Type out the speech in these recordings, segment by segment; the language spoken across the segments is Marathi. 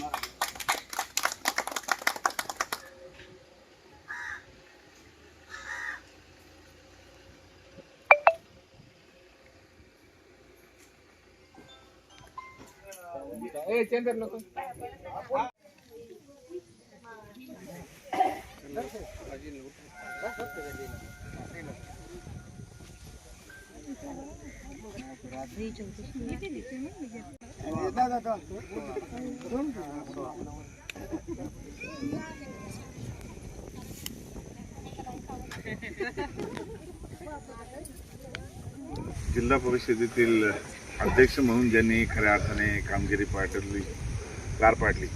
nó ए चेंज कर लो तो रात्रि चौथे नीचे नीचे में जिल्हा परिषदेतील अध्यक्ष म्हणून ज्यांनी खऱ्या अर्थाने कामगिरी पाठवली पार पाडली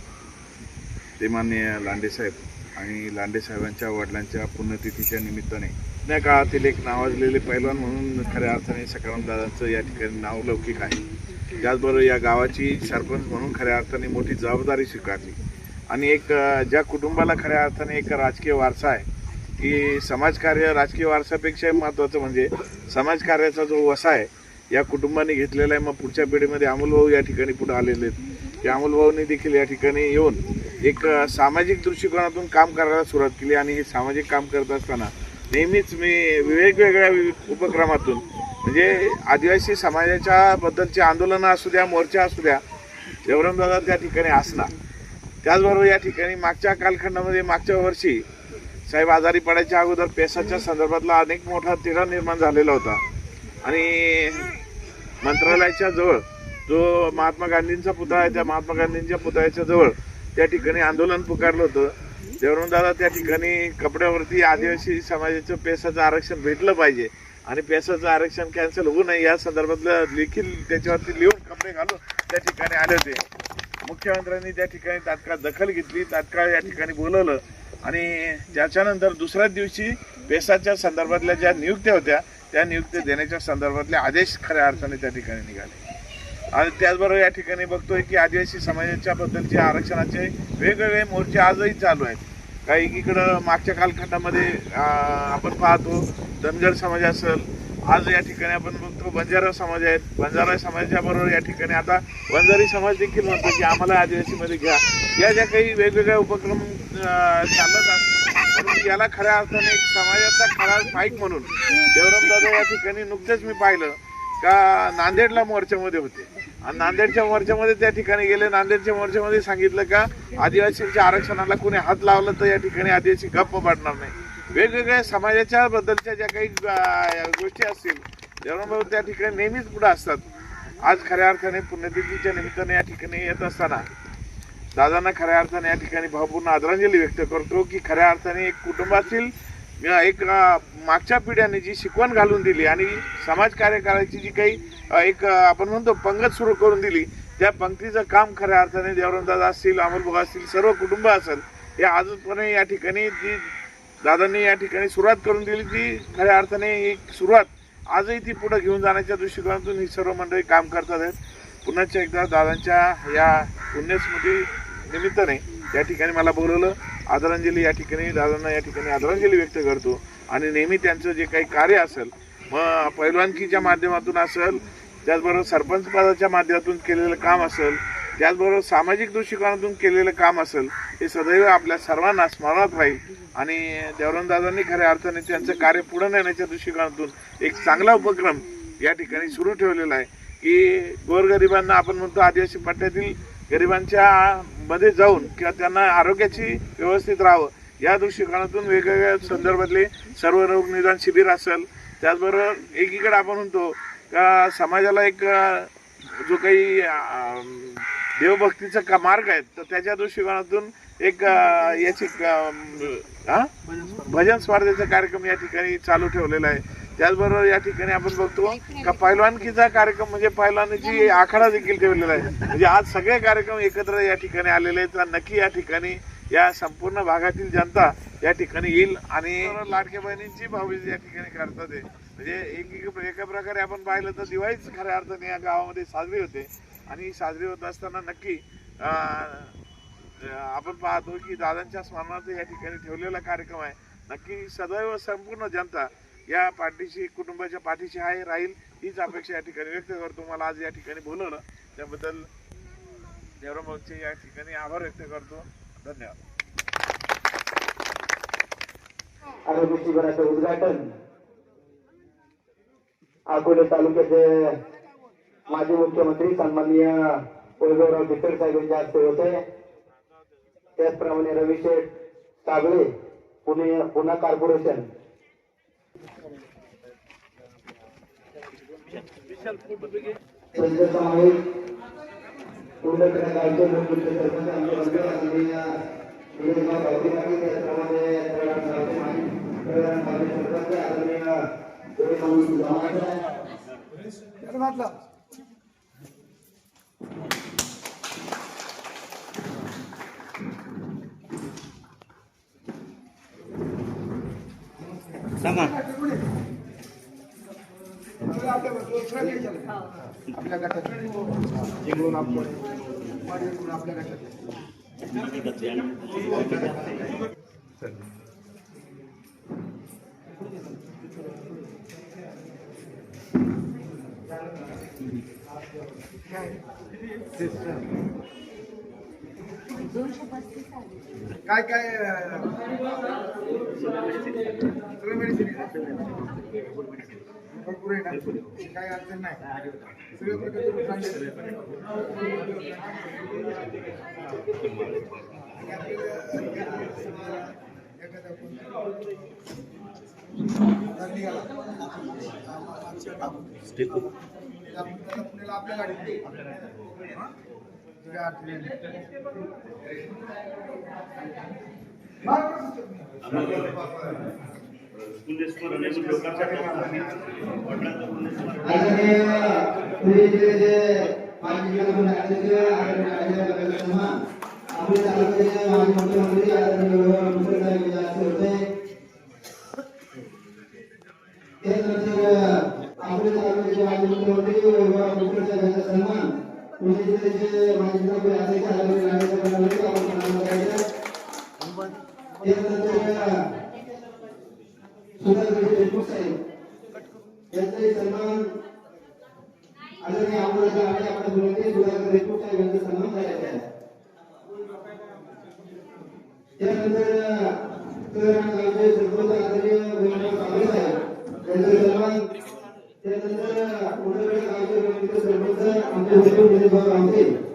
ते माननीय लांडेसाहेब आणि लांडेसाहेबांच्या वडिलांच्या पुण्यतिथीच्या निमित्ताने. त्या काळातील एक नावाजलेले पैलवान म्हणून खऱ्या अर्थाने सकाराम दादांचं या ठिकाणी नाव लौकिक आहे. त्याचबरोबर या गावाची सरपंच म्हणून खऱ्या अर्थाने मोठी जबाबदारी स्वीकारली. आणि एक ज्या कुटुंबाला खऱ्या अर्थाने एक राजकीय वारसा आहे की समाजकार्य राजकीय वारसापेक्षा महत्त्वाचं म्हणजे समाजकार्याचा जो वसा आहे या कुटुंबाने घेतलेला आहे. मग पुढच्या पिढीमध्ये अमोलभाऊ या ठिकाणी पुढे आलेले आहेत. त्या अमोलभाऊंनी देखील या ठिकाणी येऊन एक सामाजिक दृष्टिकोनातून काम करायला सुरुवात केली. आणि हे सामाजिक काम करत असताना नेहमीच मी वेगवेगळ्या उपक्रमातून म्हणजे आदिवासी समाजाच्या बद्दलचे आंदोलनं असू द्या मोर्चा असू द्या देवरामदादा त्या ठिकाणी असणार. त्याचबरोबर या ठिकाणी मागच्या कालखंडामध्ये मागच्या वर्षी साहेब आजारी पडायच्या अगोदर पेसाच्या संदर्भातला अनेक मोठा तिढा निर्माण झालेला होता. आणि मंत्रालयाच्या जवळ जो महात्मा गांधींचा पुतळा आहे त्या महात्मा गांधींच्या पुतळ्याच्या जवळ त्या ठिकाणी आंदोलन पुकारलं होतं. देवरामदादा त्या ठिकाणी कपड्यावरती आदिवासी समाजाचं पेसाचं आरक्षण भेटलं पाहिजे. आणि पेसाचं आरक्षण कॅन्सल होऊ नये या संदर्भातलं देखील त्याच्यावरती लिहून कपडे घालून त्या ठिकाणी आले होते. मुख्यमंत्र्यांनी त्या ठिकाणी तात्काळ दखल घेतली तात्काळ या ठिकाणी बोलवलं. आणि त्याच्यानंतर दुसऱ्याच दिवशी पेसाच्या संदर्भातल्या ज्या नियुक्त्या होत्या त्या नियुक्त्या देण्याच्या संदर्भातले आदेश खऱ्या अर्थाने त्या ठिकाणी निघाले. आणि त्याचबरोबर या ठिकाणी बघतोय की आदिवासी समाजाच्या बद्दलचे आरक्षणाचे वेगवेगळे मोर्चे आजही चालू आहेत. काही इकडं मागच्या कालखंडामध्ये आपण पाहतो धनगर समाज असेल आज या ठिकाणी आपण बघतो बंजारा समाज आहेत. बंजारा समाजाबरोबर या ठिकाणी आता बंजारी समाज देखील म्हणतो की आम्हाला आदिवासीमध्ये घ्या. या ज्या काही वेगवेगळ्या उपक्रम चालत असतात म्हणून याला खऱ्या अर्थाने एक समाजाचा खरा पाईक म्हणून देवरामदादा या ठिकाणी नुकतेच मी पाहिलं का नांदेडला मोर्चामध्ये होते. आणि नांदेडच्या मोर्चामध्ये त्या ठिकाणी गेले. नांदेडच्या मोर्चामध्ये सांगितलं का आदिवासींच्या आरक्षणाला कोणी हात लावलं तर या ठिकाणी आदिवासी गप्प पडणार नाही. वेगवेगळ्या समाजाच्या बद्दलच्या ज्या काही गोष्टी असतील देवरामभाऊ त्या ठिकाणी नेहमीच पुढे असतात. आज खऱ्या अर्थाने पुण्यतिथीच्या निमित्ताने या ठिकाणी येत असताना दादांना खऱ्या अर्थाने या ठिकाणी भावपूर्ण आदरांजली व्यक्त करतो की खऱ्या अर्थाने एक कुटुंबातील असेल एक मागच्या पिढ्याने जी शिकवण घालून दिली आणि समाज कार्य करायची जी काही एक आपण म्हणतो पंगत सुरू करून दिली त्या पंक्तीचं काम खऱ्या अर्थाने देवरंदाज असतील अमोलभोग असतील सर्व कुटुंब असेल हे अजूनपणे या ठिकाणी जी दादांनी या ठिकाणी सुरुवात करून दिली ती खऱ्या अर्थाने एक सुरुवात आजही ती पुढे घेऊन जाण्याच्या दृष्टिकोनातून ही सर्व मंडळी काम करतात आहेत. पुन्हा एकदा दादांच्या या पुण्यस्मृती निमित्ताने या ठिकाणी मला बोलवलं. आदरांजली या ठिकाणी दादांना या ठिकाणी आदरांजली व्यक्त करतो. आणि नेहमी त्यांचं जे काही कार्य असेल मग पैलवानकीच्या माध्यमातून असेल त्याचबरोबर सरपंच पदाच्या माध्यमातून केलेलं काम असेल त्याचबरोबर सामाजिक दृष्टिकोनातून केलेलं काम असेल हे सदैव आपल्या सर्वांना स्मरणात राहील. आणि देवरामदादांनी खऱ्या अर्थाने त्यांचं कार्य पुढे नेण्याच्या दृष्टिकोनातून एक चांगला उपक्रम या ठिकाणी सुरू ठेवलेला आहे. की गोरगरिबांना आपण म्हणतो आदिवासी पट्ट्यातील गरिबांच्या मध्ये जाऊन किंवा त्यांना आरोग्याची व्यवस्थित राहावं या दृष्टिकोनातून वेगवेगळ्या संदर्भातले सर्व रोग निदान शिबिर असेल त्याचबरोबर एकीकडे आपण म्हणतो का समाजाला एक जो काही देवभक्तीचा का मार्ग आहे तर त्याच्या दृष्टिकोनातून एक याची भजन स्पर्धेचा कार्यक्रम या ठिकाणी चालू ठेवलेला आहे. त्याचबरोबर या ठिकाणी आपण बघतो का पैलवानकीचा कार्यक्रम म्हणजे पैलवानीची आखाडा देखील ठेवलेला आहे. म्हणजे आज सगळे कार्यक्रम एकत्र या ठिकाणी आलेले आहेत आणि नक्की या ठिकाणी या संपूर्ण भागातील जनता या ठिकाणी येईल आणि लाडक्या बहिणींची भाऊबीज या ठिकाणी करतात आहे. म्हणजे एक एक- एका प्रकारे आपण पाहिलं तर दिवाळीच खऱ्या अर्थाने या गावामध्ये साजरी होते. आणि साजरी होत असताना नक्की अं, आपण पाहतो की दादांच्या स्मरणार्थ या ठिकाणी ठेवलेला कार्यक्रम आहे. नक्की सदैव संपूर्ण जनता या पाठीशी कुटुंबाच्या पाठीशी आहे राहील हीच अपेक्षा या ठिकाणी व्यक्त करतो. मला आज या ठिकाणी बोलवलं. त्याबद्दल देवरामचे या ठिकाणी आभार व्यक्त करतो. धन्यवाद. उद्घाटन अकोले तालुक्याचे माजी मुख्यमंत्री सन्माननीय वैभवराव भिकर साहेब यांच्या हस्ते होते. त्याचप्रमाणे रविशेठ कागळे पुणे पुणे कॉर्पोरेशन त्यांच्या समावेश पूर्ण गावचे सरपंच आमचे बंधू आदरणीय विजयभाऊ गावदेवाडी, त्याचप्रमाणे तळाळ गावचे माजी तळाळ गावचे सरपंच आदरणीय विजयभाऊ गावाचे आपल्या गटात जिंकून आपण आपल्या गटात काय काय मेडिसिन भरपूर आहे ना. काय अडचण नाही. सगळे प्रकारचे आपण आपल्या गाडीत नेऊ. हा? काय आपले तालुक्याचे माजी मुख्यमंत्री होते त्यानंतर आपले तालुक्याचे माजी मुख्यमंत्री सन्मान पुणे जिल्ह्याचे माजी जिल्हाधिकारी अध्यक्ष त्यानंतर सुधाकर देशमुख साहेब यांचाही सन्मान आदरणीय आमदार आणि आपल्या मुलाचे देशमुख साहेब यांचा सन्मान आहे त्यानंतर गावचे सरपंच आदरणीय कांबळे साहेब यांचा सन्मान त्यानंतर गावचे सरपंच आमचे विजयभाऊ